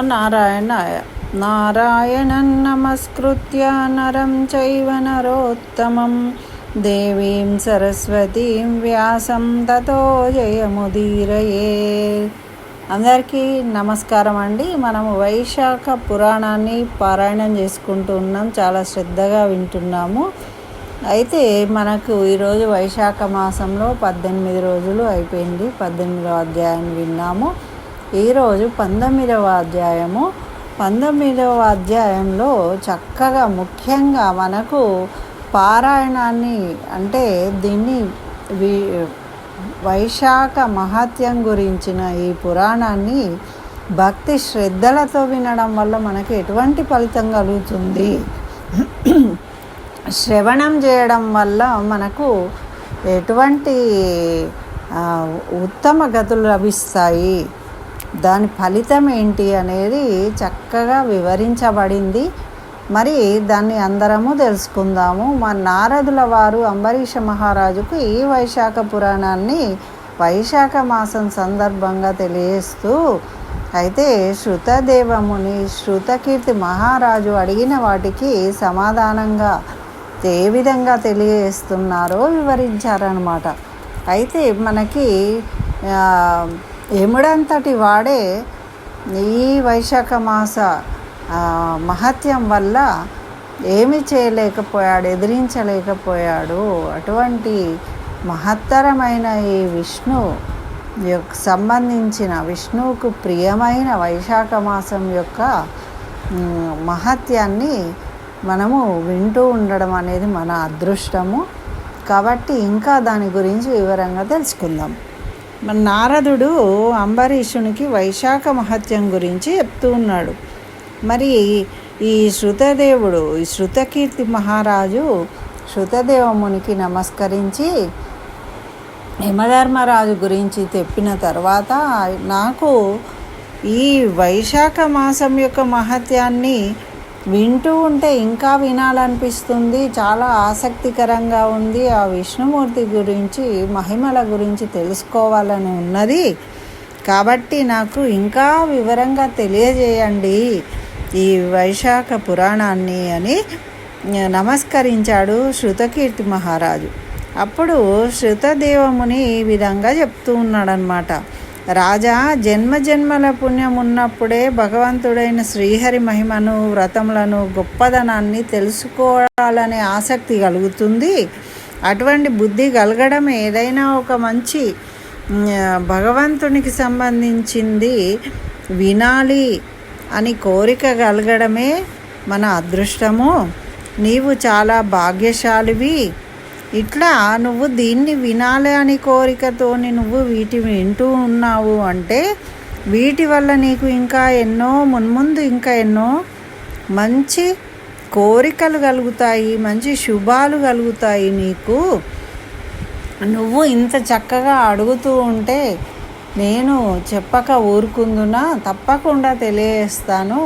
నారాయణ నారాయణం నమస్కృత్య నరం చైవ నరోత్తమం. దేవీం సరస్వతీం వ్యాసం తతో జయముదీరయే. అందరికీ నమస్కారం అండి. మనము వైశాఖ పురాణాన్ని పారాయణం చేసుకుంటూ ఉన్నాం. చాలా శ్రద్ధగా వింటున్నాము. అయితే మనకు ఈరోజు వైశాఖ మాసంలో పద్దెనిమిది రోజులు అయిపోయింది. పద్దెనిమిదో అధ్యాయం విన్నాము. ఈరోజు పంతొమ్మిదవ అధ్యాయము. పంతొమ్మిదవ అధ్యాయంలో చక్కగా ముఖ్యంగా మనకు పారాయణాన్ని అంటే దీన్ని వి వైశాఖ మహత్యం గురించిన ఈ పురాణాన్ని భక్తి శ్రద్ధలతో వినడం వల్ల మనకి ఎటువంటి ఫలితం కలుగుతుంది? శ్రవణం చేయడం వల్ల మనకు ఎటువంటి ఉత్తమ గతులు లభిస్తాయి? దాని ఫలితం ఏంటి అనేది చక్కగా వివరించబడింది. మరి దాన్ని అందరము తెలుసుకుందాము. మా నారదుల వారు అంబరీష మహారాజుకు ఈ వైశాఖ పురాణాన్ని వైశాఖ మాసం సందర్భంగా తెలియజేస్తూ అయితే శృతదేవముని శృతకీర్తి మహారాజు అడిగిన వాటికి సమాధానంగా ఏ విధంగా తెలియజేస్తున్నారో వివరించారనమాట అయితే మనకి ఎముడంతటి వాడే ఈ వైశాఖ మాస మహత్యం వల్ల ఏమి చేయలేకపోయాడు ఎదిరించలేకపోయాడు. అటువంటి మహత్తరమైన ఈ విష్ణు యొక్క సంబంధించిన విష్ణువుకు ప్రియమైన వైశాఖ మాసం యొక్క మహత్యాన్ని మనము వింటూ ఉండడం అనేది మన అదృష్టము. కాబట్టి ఇంకా దాని గురించి వివరంగా తెలుసుకుందాం. మన నారదుడు అంబరీషునికి వైశాఖ మహత్యం గురించి చెప్తూ ఉన్నాడు. మరి ఈ శృతదేవుడు ఈ శృతకీర్తి మహారాజు శృతదేవమునికి నమస్కరించి యమధర్మరాజు గురించి తెప్పిన తర్వాత నాకు ఈ వైశాఖ మాసం యొక్క మహత్యాన్ని వింటూ ఉంటే ఇంకా వినాలనిపిస్తుంది. చాలా ఆసక్తికరంగా ఉంది ఆ విష్ణుమూర్తి గురించి మహిమల గురించి తెలుసుకోవాలని ఉన్నది. కాబట్టి నాకు ఇంకా వివరంగా తెలియజేయండి ఈ వైశాఖ పురాణాన్ని అని నమస్కరించాడు శృతకీర్తి మహారాజు. అప్పుడు శృతదేవముని ఈ విధంగా చెప్తూ ఉన్నాడనమాట రాజా జన్మ జన్మల పుణ్యం ఉన్నప్పుడే భగవంతుడైన శ్రీహరి మహిమను వ్రతములను గొప్పదనాన్ని తెలుసుకోవాలనే ఆసక్తి కలుగుతుంది. అటువంటి బుద్ధి కలగడం ఏదైనా ఒక మంచి భగవంతునికి సంబంధించింది వినాలి అని కోరిక కలగడమే మన అదృష్టము. నీవు చాలా భాగ్యశాలివి. ఇట్లా నువ్వు దీన్ని వినాలి అని కోరికతోని నువ్వు వీటి వింటూ ఉన్నావు అంటే వీటి వల్ల నీకు ఇంకా ఎన్నో మున్ముందు ఇంకా ఎన్నో మంచి కోరికలు కలుగుతాయి మంచి శుభాలు కలుగుతాయి నీకు. నువ్వు ఇంత చక్కగా అడుగుతూ ఉంటే నేను చెప్పక ఊరుకుందునా? తప్పకుండా తెలియజేస్తాను.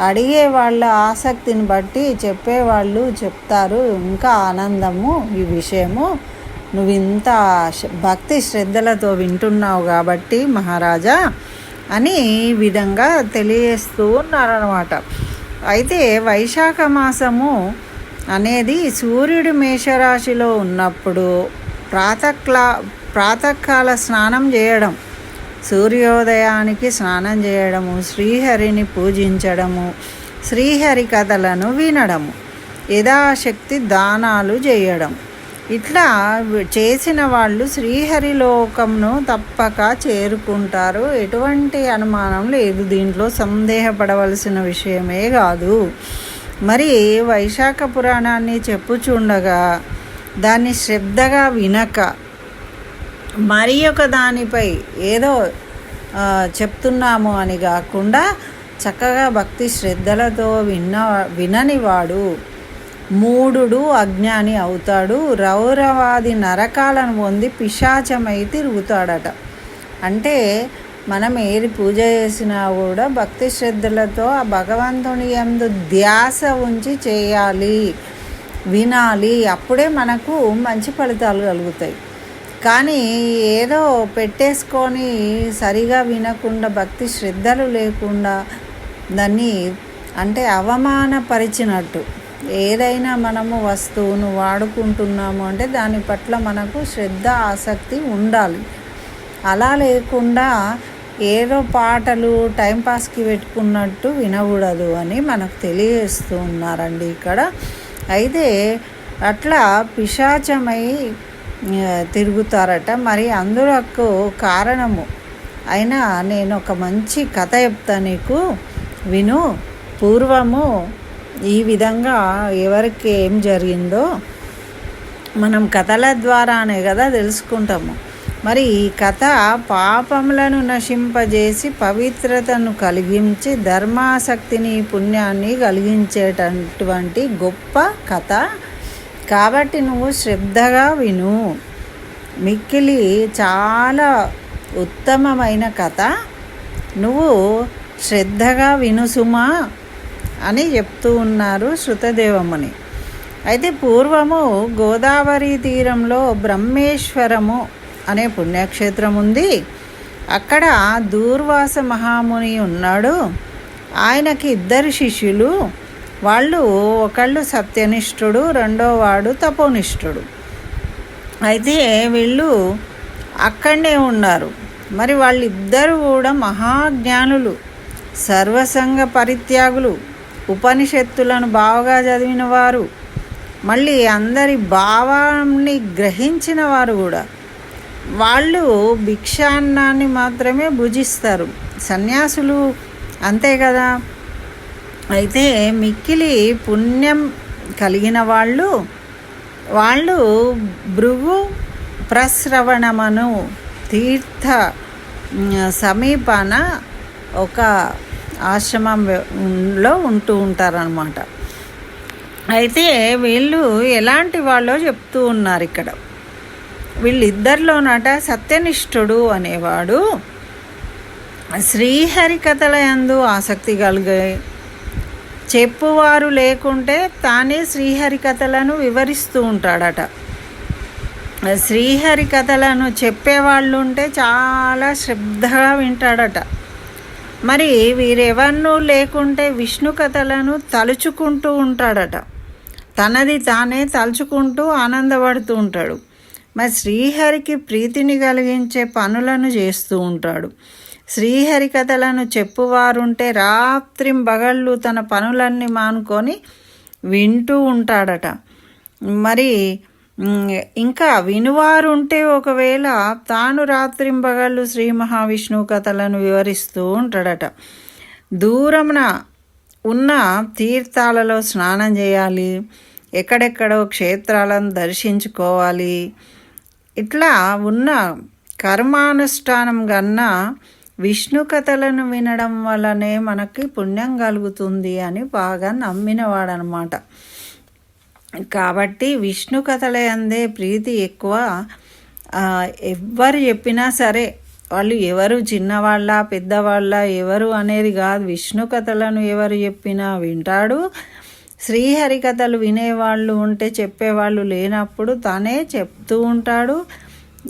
అడిగే వాళ్ళ ఆసక్తిని బట్టి చెప్పేవాళ్ళు చెప్తారు. ఇంకా ఆనందము ఈ విషయము. నువ్వు ఇంత భక్తి శ్రద్ధలతో వింటున్నావు కాబట్టి మహారాజా అని ఈ విధంగా తెలియజేస్తూ ఉన్నారనమాట అయితే వైశాఖ మాసము అనేది సూర్యుడు మేషరాశిలో ఉన్నప్పుడు ప్రాతక్లా ప్రాతకాల స్నానం చేయడం. సూర్యోదయానికి స్నానం చేయడము శ్రీహరిని పూజించడము శ్రీహరి కథలను వినడము యథాశక్తి దానాలు చేయడం. ఇట్లా చేసిన వాళ్ళు శ్రీహరి లోకంను తప్పక చేరుకుంటారు. ఎటువంటి అనుమానం లేదు. దీంట్లో సందేహపడవలసిన విషయమే కాదు. మరి వైశాఖ పురాణాన్ని చెప్పుచుండగా దాన్ని శ్రద్ధగా వినక మరి ఒక దానిపై ఏదో చెప్తున్నాము అని కాకుండా చక్కగా భక్తి శ్రద్ధలతో విన్న విననివాడు మూడుడు అజ్ఞాని అవుతాడు. రౌరవాది నరకాలను పొంది పిశాచమై తిరుగుతాడట. అంటే మనం ఏది పూజ చేసినా కూడా భక్తి శ్రద్ధలతో ఆ భగవంతుని ఎందు ధ్యాస ఉంచి చేయాలి వినాలి. అప్పుడే మనకు మంచి ఫలితాలు కలుగుతాయి. కానీ ఏదో పెట్టేసుకొని సరిగా వినకుండా భక్తి శ్రద్ధలు లేకుండా దాన్ని అంటే అవమానపరిచినట్టు. ఏదైనా మనము వస్తువును వాడుకుంటున్నాము అంటే దాని పట్ల మనకు శ్రద్ధ ఆసక్తి ఉండాలి. అలా లేకుండా ఏదో పాటలు టైంపాస్కి పెట్టుకున్నట్టు వినకూడదు అని మనకు తెలియజేస్తూ ఉన్నారండి ఇక్కడ. అయితే అట్లా పిశాచమై తిరుగుతారట. మరి అందులకు కారణము అయినా నేను ఒక మంచి కథ చెప్తా నీకు. విను. పూర్వము ఈ విధంగా ఎవరికి ఏం జరిగిందో మనం కథల ద్వారానే కదా తెలుసుకుంటాము. మరి ఈ కథ పాపములను నశింపజేసి పవిత్రతను కలిగించి ధర్మాసక్తిని పుణ్యాన్ని కలిగించేటటువంటి గొప్ప కథ. కాబట్టి నువ్వు శ్రద్ధగా విను. మిక్కిలి చాలా ఉత్తమమైన కథ. నువ్వు శ్రద్ధగా విను సుమా అని చెప్తూ ఉన్నారు శృతదేవముని. అయితే పూర్వము గోదావరి తీరంలో బ్రహ్మేశ్వరము అనే పుణ్యక్షేత్రం ఉంది. అక్కడ దూర్వాస మహాముని ఉన్నాడు. ఆయనకి ఇద్దరు శిష్యులు. వాళ్ళు ఒకళ్ళు సత్యనిష్ఠుడు రెండో వాడు తపోనిష్ఠుడు. అయితే వీళ్ళు అక్కడనే ఉన్నారు. మరి వాళ్ళిద్దరూ కూడా మహాజ్ఞానులు సర్వసంగ పరిత్యాగులు ఉపనిషత్తులను బాగా చదివిన వారు. మళ్ళీ అందరి భావాన్ని గ్రహించిన వారు కూడా. వాళ్ళు భిక్షాన్నాన్ని మాత్రమే భుజిస్తారు. సన్యాసులు అంతే కదా? అయితే మిక్కిలి పుణ్యం కలిగిన వాళ్ళు వాళ్ళు భృగు ప్రశ్రవణమను తీర్థ సమీపాన ఒక ఆశ్రమంలో ఉంటూ ఉంటారనమాట అయితే వీళ్ళు ఎలాంటి వాళ్ళో చెప్తూ ఉన్నారు ఇక్కడ. వీళ్ళిద్దరిలోనట సత్యనిష్ఠుడు అనేవాడు శ్రీహరి కథల యందు ఆసక్తి కలిగే చెప్పువారు లేకుంటే తానే శ్రీహరి కథలను వివరిస్తూ ఉంటాడట. శ్రీహరి కథలను చెప్పేవాళ్ళు ఉంటే చాలా శ్రద్ధగా వింటాడట. మరి వీరెవన్నూ లేకుంటే విష్ణు కథలను తలుచుకుంటూ ఉంటాడట. తనది తానే తలుచుకుంటూ ఆనందపడుతూ ఉంటాడు. మరి శ్రీహరికి ప్రీతిని కలిగించే పనులను చేస్తూ ఉంటాడు. శ్రీహరి కథలను చెప్పువారుంటే రాత్రింబగళ్ళు తన పనులన్నీ మానుకొని వింటూ ఉంటాడట. మరి ఇంకా వినువారుంటే ఒకవేళ తాను రాత్రింబగళ్ళు శ్రీ మహావిష్ణువు కథలను వివరిస్తూ ఉంటాడట. దూరమున ఉన్న తీర్థాలలో స్నానం చేయాలి ఎక్కడెక్కడో క్షేత్రాలను దర్శించుకోవాలి. ఇట్లా ఉన్న కర్మానుష్ఠానం కన్నా విష్ణు కథలను వినడం వల్లనే మనకి పుణ్యం కలుగుతుంది అని బాగా నమ్మినవాడనమాట. కాబట్టి విష్ణు కథల అందే ప్రీతి ఎక్కువ. ఎవ్వరు చెప్పినా సరే వాళ్ళు ఎవరు చిన్నవాళ్ళ పెద్దవాళ్ళ ఎవరు అనేది కాదు. విష్ణు కథలను ఎవరు చెప్పినా వింటాడు. శ్రీహరి కథలు వినేవాళ్ళు ఉంటే చెప్పేవాళ్ళు లేనప్పుడు తనే చెప్తూ ఉంటాడు.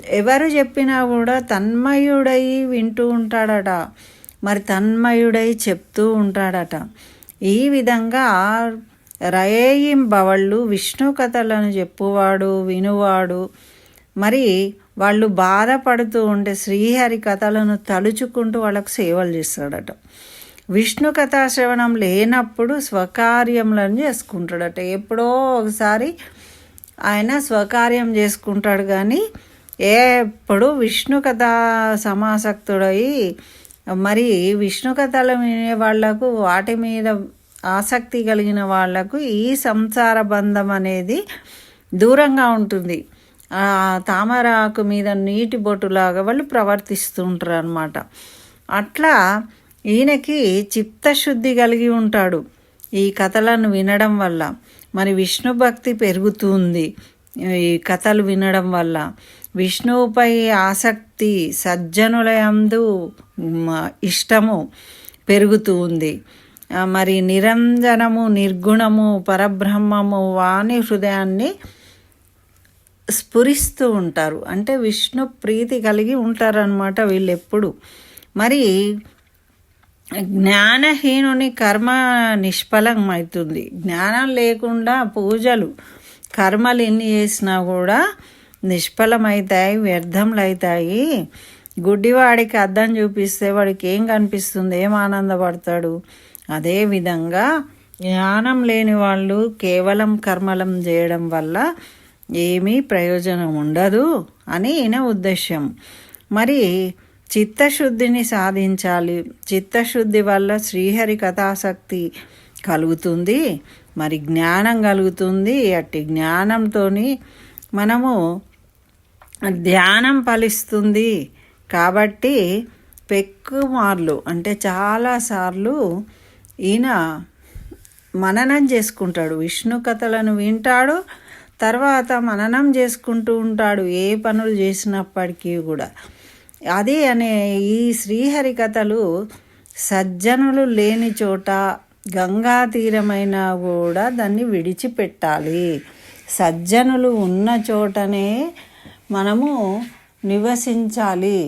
ఎవరు చెప్పినా కూడా తన్మయుడై వింటూ ఉంటాడట. మరి తన్మయుడై చెప్తూ ఉంటాడట. ఈ విధంగా రయేయింబవళ్ళు విష్ణు కథలను చెప్పువాడు వినువాడు. మరి వాళ్ళు బాధపడుతూ ఉండే శ్రీహరి కథలను తలుచుకుంటూ వాళ్ళకు సేవలు చేస్తాడట. విష్ణు కథాశ్రవణం లేనప్పుడు స్వకార్యములను చేసుకుంటాడట. ఎప్పుడో ఒకసారి ఆయన స్వకార్యం చేసుకుంటాడు కానీ ఎప్పుడు విష్ణు కథ సమాసక్తుడై మరి విష్ణు కథలు వినే వాళ్ళకు వాటి మీద ఆసక్తి కలిగిన వాళ్ళకు ఈ సంసార బంధం అనేది దూరంగా ఉంటుంది. తామరాకు మీద నీటి బొట్టులాగా వాళ్ళు ప్రవర్తిస్తూ ఉంటారు అనమాట అట్లా ఈయనకి చిత్తశుద్ధి కలిగి ఉంటాడు ఈ కథలను వినడం వల్ల. మరి విష్ణు భక్తి పెరుగుతుంది ఈ కథలు వినడం వల్ల విష్ణువుపై ఆసక్తి సజ్జనులయందు ఇష్టము పెరుగుతూ ఉంది. మరి నిరంజనము నిర్గుణము పరబ్రహ్మము వాణి హృదయాన్ని స్ఫురిస్తూ ఉంటారు. అంటే విష్ణు ప్రీతి కలిగి ఉంటారనమాట వీళ్ళు ఎప్పుడు మరి జ్ఞానహీనుని కర్మ నిష్ఫలమవుతుంది జ్ఞానం లేకుండా పూజలు కర్మలు ఎన్ని చేసినా కూడా నిష్ఫలమవుతాయి వ్యర్థములవుతాయి గుడ్డివాడికి అద్దం చూపిస్తే వాడికి ఏం కనిపిస్తుంది? ఏం ఆనందపడతాడు? అదేవిధంగా జ్ఞానం లేని వాళ్ళు కేవలం కర్మలం చేయడం వల్ల ఏమీ ప్రయోజనం ఉండదు అని ఈయన ఉద్దేశ్యం. మరి చిత్తశుద్ధిని సాధించాలి. చిత్తశుద్ధి వల్ల శ్రీహరి కథాశక్తి కలుగుతుంది. మరి జ్ఞానం కలుగుతుంది. అట్టి జ్ఞానంతో మనము ధ్యానం ఫలిస్తుంది. కాబట్టి పెక్కుమార్లు అంటే చాలాసార్లు ఈయన మననం చేసుకుంటాడు. విష్ణు కథలను వింటాడు. తర్వాత మననం చేసుకుంటూ ఉంటాడు ఏ పనులు చేసినప్పటికీ కూడా. అది అనే ఈ శ్రీహరి కథలు సజ్జనులు లేని చోట గంగా తీరమైన కూడా దాన్ని విడిచిపెట్టాలి. సజ్జనులు ఉన్న చోటనే మనము నివసించాలి.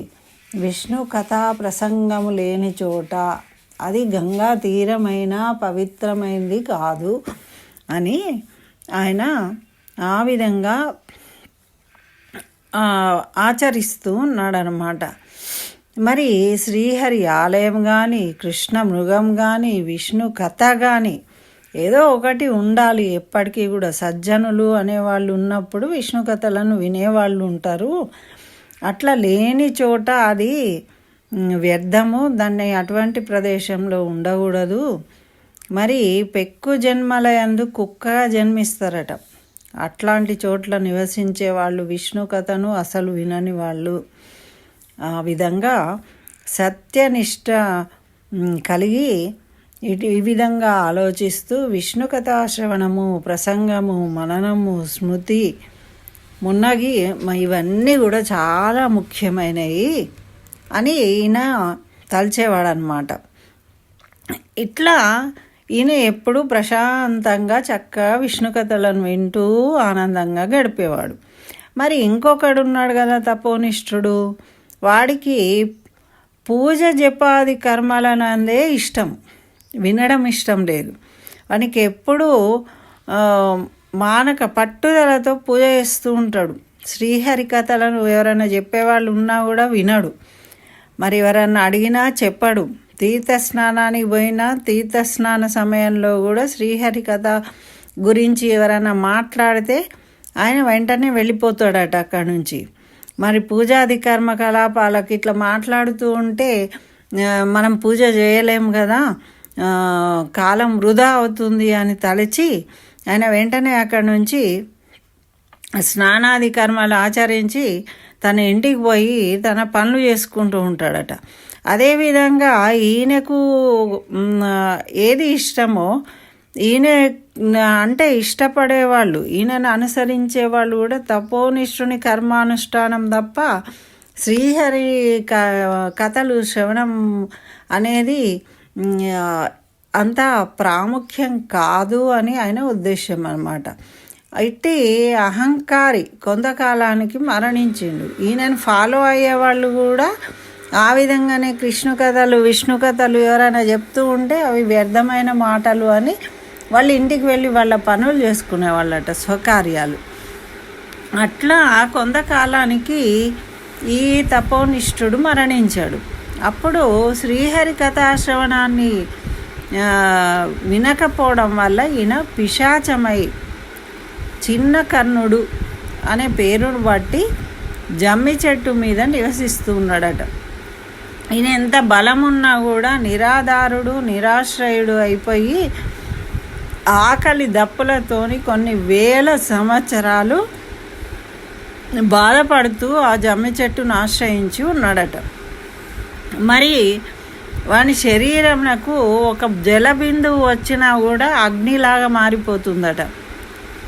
విష్ణు కథా ప్రసంగము లేని చోట అది గంగా తీరమైన పవిత్రమైంది కాదు అని ఆయన ఆ విధంగా ఆచరిస్తూ ఉన్నాడనమాట మరి శ్రీహరి ఆలయం కానీ కృష్ణ మృగం కానీ విష్ణు కథ కానీ ఏదో ఒకటి ఉండాలి. ఎప్పటికీ కూడా సజ్జనులు అనేవాళ్ళు ఉన్నప్పుడు విష్ణు కథలను వినేవాళ్ళు ఉంటారు. అట్లా లేని చోట అది వ్యర్థము. దాన్ని అటువంటి ప్రదేశంలో ఉండకూడదు. మరి పెక్కు జన్మలయందు కుక్కగా జన్మిస్తారట. అట్లాంటి చోట్ల నివసించే వాళ్ళు విష్ణు కథను అసలు వినని వాళ్ళు. ఆ విధంగా సత్యనిష్ట కలిగి ఇటు ఈ విధంగా ఆలోచిస్తూ విష్ణు కథాశ్రవణము ప్రసంగము మననము స్మృతి మున్నగి ఇవన్నీ కూడా చాలా ముఖ్యమైనవి అని ఈయన తలిచేవాడనమాట ఇట్లా ఈయన ఎప్పుడూ ప్రశాంతంగా చక్కగా విష్ణు కథలను వింటూ ఆనందంగా గడిపేవాడు. మరి ఇంకొకడు ఉన్నాడు కదా తపోనిష్ఠుడు. వాడికి పూజ జపాది కర్మలనందే ఇష్టం. వినడం ఇష్టం లేదు. వానికి ఎప్పుడూ మానక పట్టుదలతో పూజ చేస్తూ ఉంటాడు. శ్రీహరి కథలను ఎవరైనా చెప్పేవాళ్ళు ఉన్నా కూడా వినడు. మరి ఎవరన్నా అడిగినా చెప్పడు. తీర్థస్నానానికి పోయినా తీర్థస్నాన సమయంలో కూడా శ్రీహరి కథ గురించి ఎవరైనా మాట్లాడితే ఆయన వెంటనే వెళ్ళిపోతాడట అక్కడి నుంచి. మరి పూజాది కర్మకలాపాలకు ఇట్లా మాట్లాడుతూ ఉంటే మనం పూజ చేయలేము కదా కాలం వృధా అవుతుంది అని తలచి ఆయన వెంటనే అక్కడి నుంచి స్నానాది కర్మలు ఆచరించి తన ఇంటికి పోయి తన పనులు చేసుకుంటూ ఉంటాడట. అదేవిధంగా ఈయనకు ఏది ఇష్టమో ఈయన అంటే ఇష్టపడేవాళ్ళు ఈయనను అనుసరించే వాళ్ళు కూడా తపోనిష్ఠుని కర్మానుష్ఠానం తప్ప శ్రీహరి క కథలు శ్రవణం అనేది అంత ప్రాముఖ్యం కాదు అని ఆయన ఉద్దేశం అనమాట అయితే అహంకారి కొంతకాలానికి మరణించిండు. ఈయనను ఫాలో అయ్యే వాళ్ళు కూడా ఆ విధంగానే కృష్ణ కథలు విష్ణు కథలు ఎవరైనా చెప్తూ ఉంటే అవి వ్యర్థమైన మాటలు అని వాళ్ళు ఇంటికి వెళ్ళి వాళ్ళ పనులు చేసుకునే వాళ్ళట స్వకార్యాలు. అట్లా కొంతకాలానికి ఈ తపోనిష్ఠుడు మరణించాడు. అప్పుడు శ్రీహరి కథాశ్రవణాన్ని వినకపోవడం వల్ల ఈయన పిశాచమై చిన్న కర్ణుడు అనే పేరును బట్టి జమ్మి చెట్టు మీద నివసిస్తూ ఉన్నాడట. ఈయన ఎంత బలం ఉన్నా కూడా నిరాధారుడు నిరాశ్రయుడు అయిపోయి ఆకలి దప్పులతోని కొన్ని వేల సంవత్సరాలు బాధపడుతూ ఆ జమ్మి చెట్టును ఆశ్రయించి ఉన్నాడట. మరి వాని శరీరంకు ఒక జలబిందువు వచ్చినా కూడా అగ్నిలాగా మారిపోతుందట.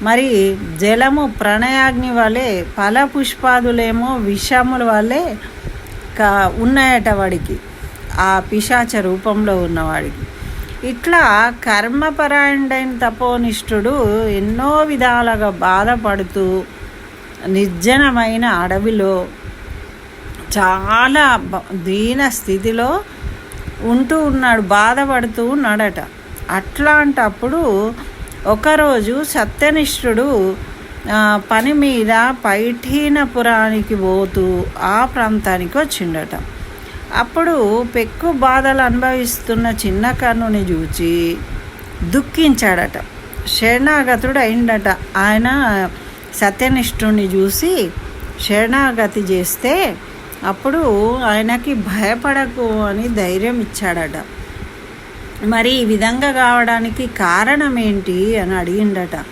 మరి జలము ప్రణయాగ్ని వలె ఫల పుష్పాదులేమో విషముల వలె కా ఉన్నాయట వాడికి. ఆ పిశాచ రూపంలో ఉన్నవాడికి. ఇట్లా కర్మపరాయణుడైన తపోనిష్ఠుడు ఎన్నో విధాలుగా బాధపడుతూ నిర్జనమైన అడవిలో చాలా దీన స్థితిలో ఉంటూ ఉన్నాడు బాధపడుతూ ఉన్నాడట. అట్లాంటప్పుడు ఒకరోజు సత్యనిష్ఠుడు పని మీద పైఠీనపురానికి పోతూ ఆ ప్రాంతానికి వచ్చిండట అప్పుడు పెక్కు బాధలు అనుభవిస్తున్న చిన్న కర్ణుని చూచి దుఃఖించాడట. శరణాగతుడు అయిండట. ఆయన సత్యనిష్ఠుని చూసి శరణాగతి చేస్తే అప్పుడు ఆయనకి భయపడకు అని ధైర్యం ఇచ్చాడట. మరి ఈ విధంగా కావడానికి కారణం ఏంటి అని అడిగిండట.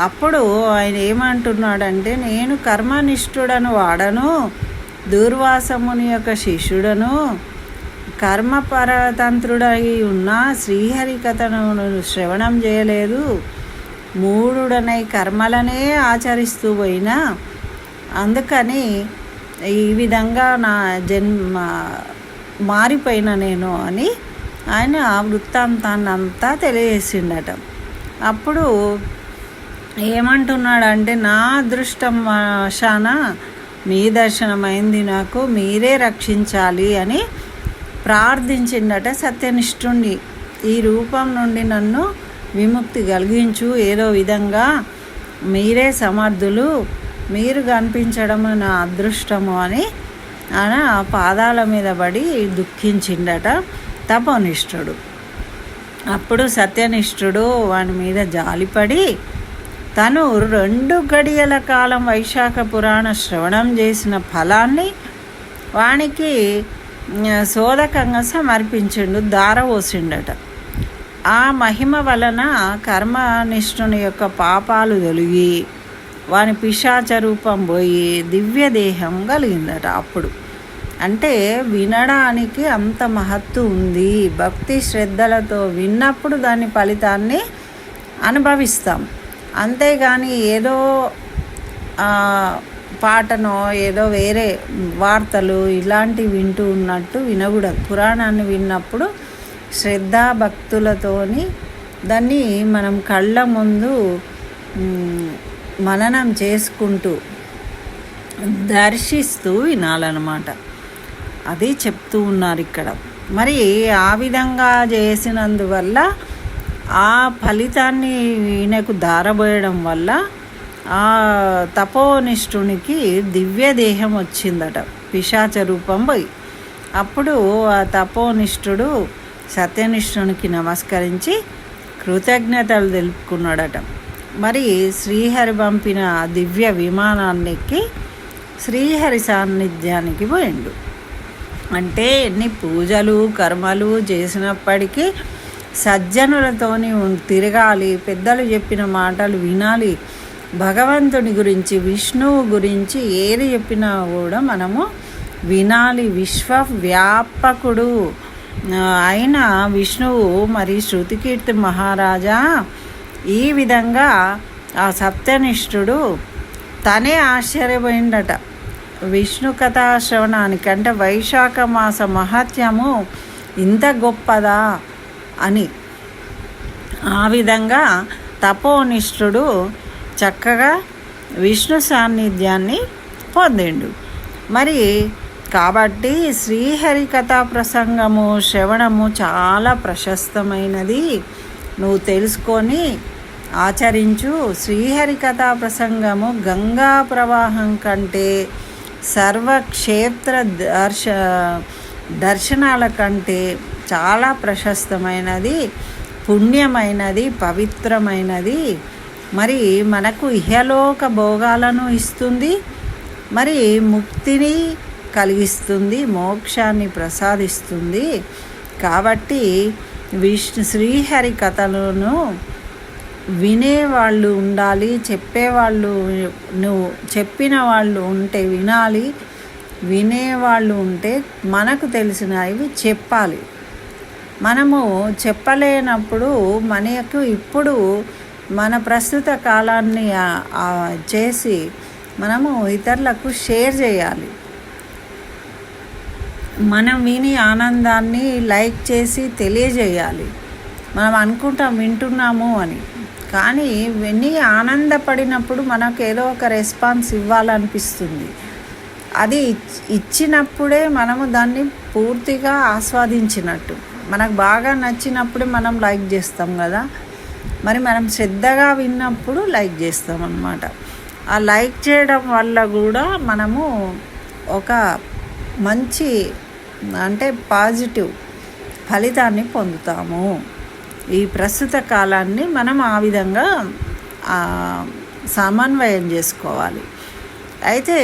అప్పుడు ఆయన ఏమంటున్నాడంటే నేను కర్మనిష్ఠుడను వాడను. దూర్వాసముని యొక్క శిష్యుడను కర్మపరతంత్రుడై ఉన్న శ్రీహరి కథను శ్రవణం చేయలేదు. మూడుడనై కర్మలనే ఆచరిస్తూ పోయినా అందుకని ఈ విధంగా నా జన్మ మారిపోయిన నేను అని ఆయన ఆ వృత్తాంతాన్ని అంతా తెలియజేసిండట. అప్పుడు ఏమంటున్నాడంటే నా అదృష్టం శానా మీ దర్శనమైంది నాకు మీరే రక్షించాలి అని ప్రార్థించిండట సత్యనిష్ఠుణ్ణి. ఈ రూపం నుండి నన్ను విముక్తి కలిగించు. ఏదో విధంగా మీరే సమర్థులు మీరు కనిపించడం నా అదృష్టము అని ఆయన ఆ పాదాల మీద పడి దుఃఖించిండట తపోనిష్ఠుడు. అప్పుడు సత్యనిష్ఠుడు వాని మీద జాలిపడి తను రెండు గడియల కాలం వైశాఖ పురాణ శ్రవణం చేసిన ఫలాన్ని వానికి శోధకంగా సమర్పించిండు దార ఓసిండట ఆ మహిమ వలన కర్మనిష్ఠుని యొక్క పాపాలు తొలగి వాని పిశాచ రూపం పోయి దివ్య దేహం కలిగిందట అప్పుడు. అంటే వినడానికి అంత మహత్తు ఉంది. భక్తి శ్రద్ధలతో విన్నప్పుడు దాని ఫలితాన్ని అనుభవిస్తాం. అంతేగాని ఏదో పాటనో ఏదో వేరే వార్తలు ఇలాంటివి వింటూ ఉన్నట్టు వినకూడదు. పురాణాన్ని విన్నప్పుడు శ్రద్ధాభక్తులతోని దాన్ని మనం కళ్ళ ముందు మననం చేసుకుంటూ దర్శిస్తూ వినాలన్నమాట. అది చెప్తూ ఉన్నారు ఇక్కడ. మరి ఆ విధంగా చేసినందువల్ల ఆ ఫలితాన్ని ఈయనకు దారబోయడం వల్ల ఆ తపోనిష్ఠునికి దివ్య దేహం వచ్చిందట పిశాచ రూపం పోయి అప్పుడు ఆ తపోనిష్ఠుడు సత్యనిష్ఠునికి నమస్కరించి కృతజ్ఞతలు తెలుపుకున్నాడట. మరి శ్రీహరి పంపిన దివ్య విమానాన్ని ఎక్కి శ్రీహరి సాన్నిధ్యానికి పోయిండు. అంటే ఎన్ని పూజలు కర్మలు చేసినప్పటికీ సజ్జనులతోని తిరగాలి పెద్దలు చెప్పిన మాటలు వినాలి. భగవంతుని గురించి విష్ణువు గురించి ఏది చెప్పినా కూడా మనము వినాలి. విశ్వవ్యాపకుడు. వ్యాపకుడు అయిన విష్ణువు మరి శృతికీర్తి మహారాజా ఈ విధంగా ఆ సత్యనిష్ఠుడు తనే ఆశ్చర్యపోయిందట విష్ణు కథా వైశాఖ మాస మహత్యము ఇంత గొప్పదా? అని. ఆ విధంగా తపోనిష్ఠుడు చక్కగా విష్ణు సాన్నిధ్యాన్ని పొందిండు. మరి కాబట్టి శ్రీహరి కథా ప్రసంగము శ్రవణము చాలా ప్రశస్తమైనది. నువ్వు తెలుసుకొని ఆచరించు. శ్రీహరి కథా ప్రసంగము గంగా ప్రవాహం కంటే సర్వక్షేత్ర దర్శ దర్శనాల కంటే చాలా ప్రశస్తమైనది పుణ్యమైనది పవిత్రమైనది. మరి మనకు ఇహలోక భోగాలను ఇస్తుంది మరి ముక్తిని కలిగిస్తుంది మోక్షాన్ని ప్రసాదిస్తుంది. కాబట్టి విష్ణు శ్రీహరి కథలను వినేవాళ్ళు ఉండాలి చెప్పేవాళ్ళు నువ్వు చెప్పిన వాళ్ళు ఉంటే వినాలి వినేవాళ్ళు ఉంటే మనకు తెలిసినవి చెప్పాలి. మనము చెప్పలేనప్పుడు మనకు ఇప్పుడు మన ప్రస్తుత కాలాన్ని చేసి మనము ఇతరులకు షేర్ చేయాలి. మనం విని ఆనందాన్ని లైక్ చేసి తెలియజేయాలి. మనం అనుకుంటాం వింటున్నాము అని. కానీ విని ఆనందపడినప్పుడు మనకు ఏదో ఒక రెస్పాన్స్ ఇవ్వాలనిపిస్తుంది. అది ఇచ్- ఇచ్చినప్పుడే మనము దాన్ని పూర్తిగా ఆస్వాదించినట్టు. మనకు బాగా నచ్చినప్పుడు మనం లైక్ చేస్తాం కదా. మరి మనం శ్రద్ధగా విన్నప్పుడు లైక్ చేస్తాం అన్నమాట. ఆ లైక్ చేయడం వల్ల కూడా మనము ఒక మంచి అంటే పాజిటివ్ ఫలితాన్ని పొందుతాము. ఈ ప్రస్తుత కాలాన్ని మనం ఆ విధంగా సమన్వయం చేసుకోవాలి. అయితే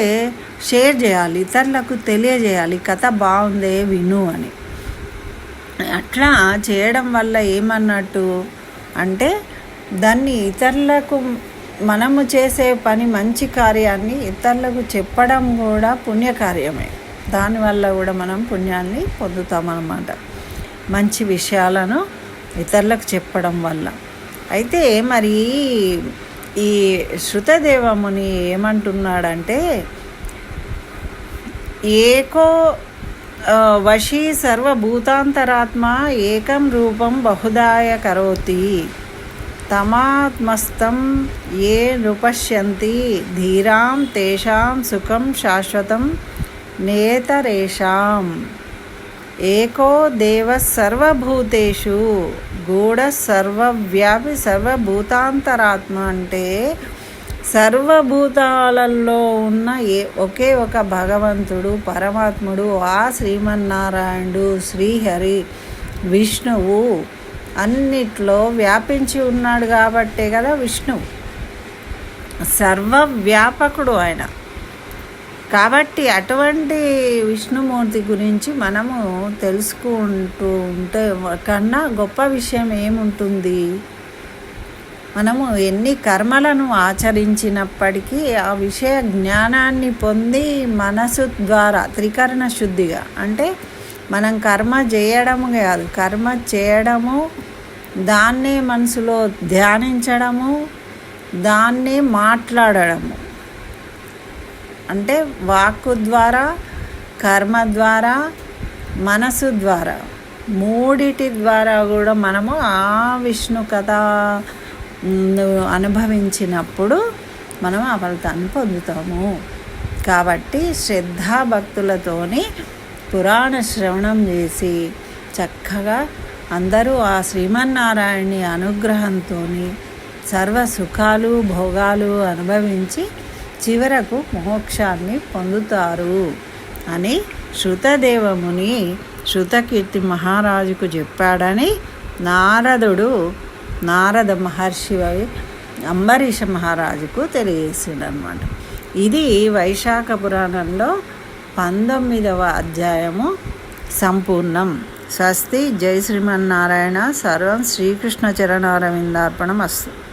షేర్ చేయాలి ఇతరులకు తెలియజేయాలి కథ బాగుందే విను అని. అట్లా చేయడం వల్ల ఏమన్నట్టు అంటే దాన్ని ఇతరులకు మనము చేసే పని మంచి కార్యాన్ని ఇతరులకు చెప్పడం కూడా పుణ్యకార్యమే. దానివల్ల కూడా మనం పుణ్యాన్ని పొందుతామన్నమాట. మంచి విషయాలను ఇతరులకు చెప్పడం వల్ల. అయితే మరి ఈ శృతదేవముని ఏమంటున్నాడంటే ఏకో वशी सर्वभूतांतरात्मा एकं रूपं बहुधाय करोति। तमात्मस्तं ये नृपश्यन्ति, धीरां तेषां सुखम शाश्वतं नेतरेषाम्। एको देवः सर्वभूतेषु, गूढः सर्वव्यापि सर्वभूतान्तरात्मा అంటే సర్వభూతాలలో ఉన్న ఏ ఒకే ఒక భగవంతుడు పరమాత్ముడు ఆ శ్రీమన్నారాయణుడు శ్రీహరి విష్ణువు అన్నిట్లో వ్యాపించి ఉన్నాడు కాబట్టే కదా విష్ణువు. సర్వవ్యాపకుడు ఆయన. కాబట్టి అటువంటి విష్ణుమూర్తి గురించి మనము తెలుసుకుంటూ ఉంటే కన్నా గొప్ప విషయం ఏముంటుంది? మనము ఎన్ని కర్మలను ఆచరించినప్పటికీ ఆ విషయ జ్ఞానాన్ని పొంది మనసు ద్వారా త్రికరణ శుద్ధిగా. అంటే మనం కర్మ చేయడము కాదు కర్మ చేయడము దాన్నే మనసులో ధ్యానించడము దాన్నే మాట్లాడడము. అంటే వాక్కు ద్వారా కర్మ ద్వారా మనసు ద్వారా మూడిటి ద్వారా కూడా మనము ఆ విష్ణు కథ అనుభవించినప్పుడు మనం ఆ ఫలితాన్ని పొందుతాము. కాబట్టి శ్రద్ధాభక్తులతోని పురాణ శ్రవణం చేసి చక్కగా అందరూ ఆ శ్రీమన్నారాయణి అనుగ్రహంతో సర్వ సుఖాలు భోగాలు అనుభవించి చివరకు మోక్షాన్ని పొందుతారు అని శృతదేవముని శృతకీర్తి మహారాజుకు చెప్పాడని నారదుడు నారద మహర్షి అంబరీష మహారాజుకు తెలియజేసిండు అనమాట ఇది వైశాఖ పురాణంలో పంతొమ్మిదవ అధ్యాయము సంపూర్ణం. స్వస్తి జై శ్రీమన్నారాయణ. సర్వం శ్రీకృష్ణ చరణారవిందార్పణం అస్తు